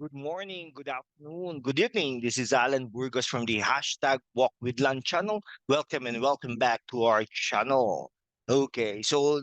Good morning, good afternoon, good evening. This is Alan Burgos from the hashtag Walk with Lunch channel. Welcome and welcome back to our channel. Okay, so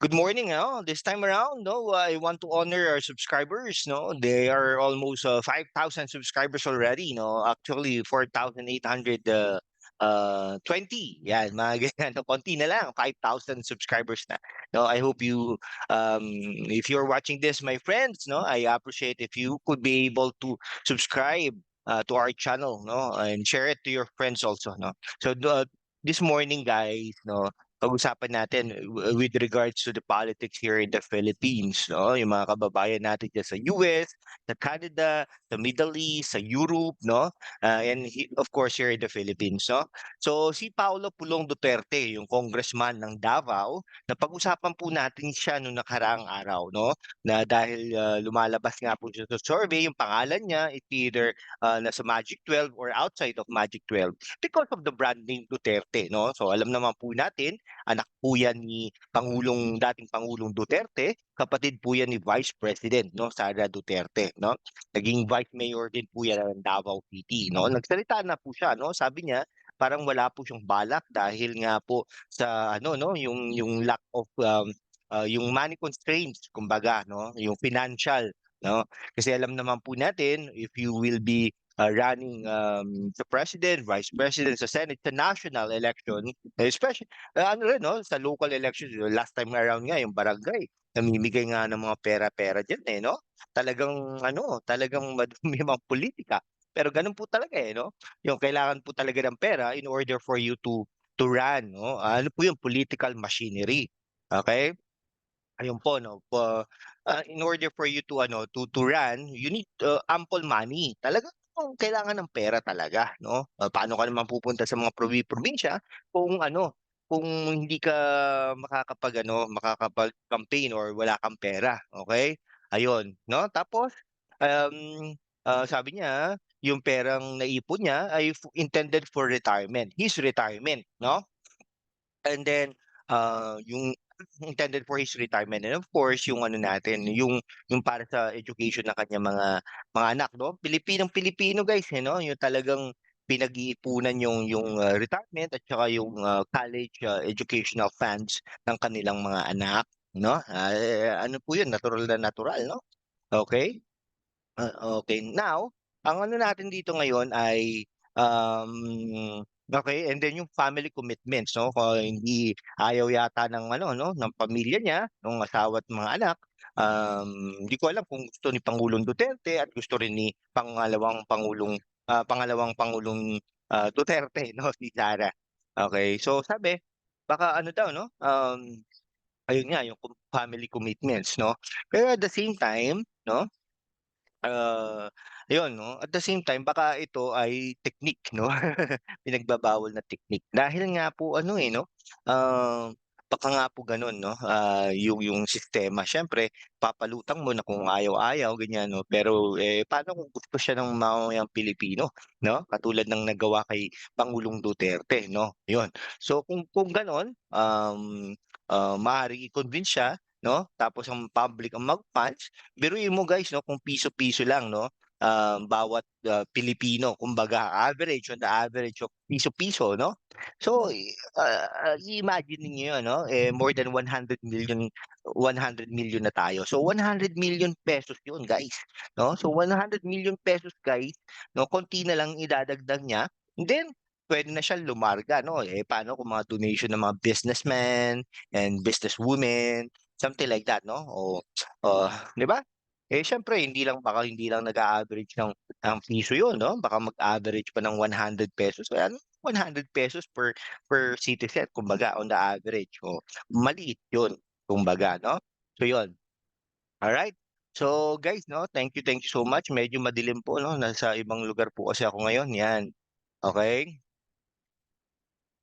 good morning. No? This time around, no, I want to honor our subscribers. No, they are almost uh, 5,000 subscribers already. No, actually 4,800 uh, uh 20 yan mga ganyan. No, konti na lang 5,000 subscribers na. No I hope you um if you're watching this my friends no I appreciate if you could be able to subscribe uh, to our channel no and share it to your friends also no. So uh, this morning guys no pag-usapan natin uh, with regards to the politics here in the Philippines no? Yung mga kababayan natin dyan sa US sa Canada sa Middle East sa Europe no? Uh, and he, of course here in the Philippines no? So si Paulo Pulong Duterte yung congressman ng Davao na pag-usapan po natin siya noong nakaraang araw no? Na dahil uh, lumalabas nga po siya sa survey yung pangalan niya is either uh, nasa Magic 12 or outside of Magic 12 because of the brand name Duterte no? So alam naman po natin anak po yan ni Pangulong dating Pangulong Duterte kapatid po yan ni Vice President no Sara Duterte no? Naging Vice Mayor din po yan ng Davao City no? Nagsalita na po siya no? Sabi niya parang wala po siyang balak dahil nga po sa ano no? Yung yung lack of um, uh, yung money constraints kumbaga no? Yung financial no? Kasi alam naman po natin if you will be uh, running um, sa president, vice president, sa senate, sa national election, especially uh, ano rin no sa local elections last time around nga yung barangay namimigay nga ng mga pera-pera diyan eh no? Talagang ano talagang madumi mga politika. Pero ganun po talaga eh no? Yung kailangan po talaga ng pera in order for you to to run no? Ano po yung political machinery okay? Ayun po no? Uh, in order for you to ano to to run you need uh, ample money. Talaga kung kailangan ng pera talaga no? Uh, paano ka naman pupunta sa mga probi probinsya kung ano kung hindi ka makakapag ano makakapag-campaign or wala kang pera okay? Ayun no? Tapos um uh, sabi niya yung perang naipon niya ay intended for retirement his retirement no? And then uh, yung intended for his retirement. And of course yung ano natin yung yung para sa education ng kanya mga mga anak no? Pilipinong Pilipino guys eh, no? Yung talagang pinag-iipunan yung yung uh, retirement at saka yung uh, college uh, educational funds ng kanilang mga anak no? Uh, ano po yun? Natural na natural no? Okay? Uh, okay. Now ang ano natin dito ngayon ay um Okay, and then yung family commitments 'no, kung hindi ayaw yata ng ano 'no, ng pamilya niya, ng asawa at mga anak, um, hindi ko alam kung gusto ni Pangulong Duterte at gusto rin ni pangalawang pangulong, ah, pangalawang pangulong, ah, Duterte 'no, si Sara. Okay, so sabi, baka ano daw 'no, um, ayun nga yung family commitments 'no. Pero at the same time 'no Ah, ayun 'no, at the same time baka ito ay technique 'no, pinagbabawal na technique. Dahil nga po ano, eh, 'no, ah, baka nga po gano'n 'no, ah, yung yung sistema siyempre papalutang mo na kung ayaw-ayaw ganyan 'no, pero, eh, paano kung gusto siya ng mamamayang Pilipino 'no, katulad ng nagawa kay Pangulong Duterte 'no, yun. So kung kung gano'n, um, ah, maaaring i-convince siya 'no, tapos ang public ang mag-funds, biruin mo guys 'no, kung piso-piso lang 'no, um, bawat, ah, Pilipino kumbaga average on the average of piso-piso 'no. So, i ah, i-imagine ninyo 'yun 'no, eh, more than 100 million 100 million na tayo. So, 100 million pesos 'yun guys 'no. So, 100 million pesos guys 'no, konti na lang idadagdag niya, then puwede na siyang lumarga 'no. Eh, paano kung mga donation ng mga businessmen and businesswomen, something like that 'no, o oh, 'di ba? Eh, siyempre hindi lang baka hindi lang nag-a-average ng ng piso 'yun 'no, baka mag-average pa ng 100 pesos kaya ano, 100 pesos per per citizen kumbaga on the average, oh, maliit 'yun kumbaga 'no. So 'yun, alright. So guys 'no, thank you, thank you so much. Medyo madilim po 'no, nasa ibang lugar po kasi ako ngayon, 'yan. Okey?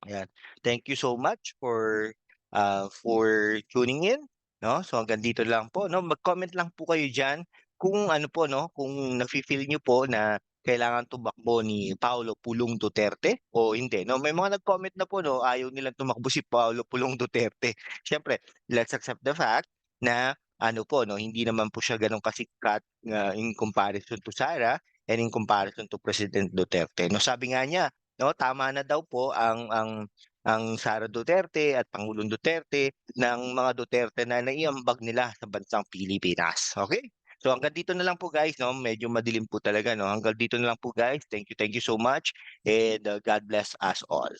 Ayan. Thank you so much for, ah, for tuning in 'no. So hanggang dito lang po 'no, mag-comment lang po kayo diyan kung ano po 'no, kung nafi-feel niyo po na kailangan tumakbo ni Paulo Pulong Duterte o hindi 'no. May mga nag-comment na po 'no, ayaw nilang tumakbo si Paulo Pulong Duterte. Siyempre, let's accept the fact na ano po 'no, hindi naman po siya gano'n kasikat nga in comparison to Sara and in comparison to President Duterte 'no. Sabi nga niya 'no, tama na daw po ang ang ang Sara Duterte at Pangulong Duterte ng mga Duterte na naiambag nila sa bansang Pilipinas, okey? So hanggang dito na lang po guys 'no, medyo madilim po talaga 'no. Hanggang dito na lang po guys. Thank you, thank you so much and, uh, God bless us all.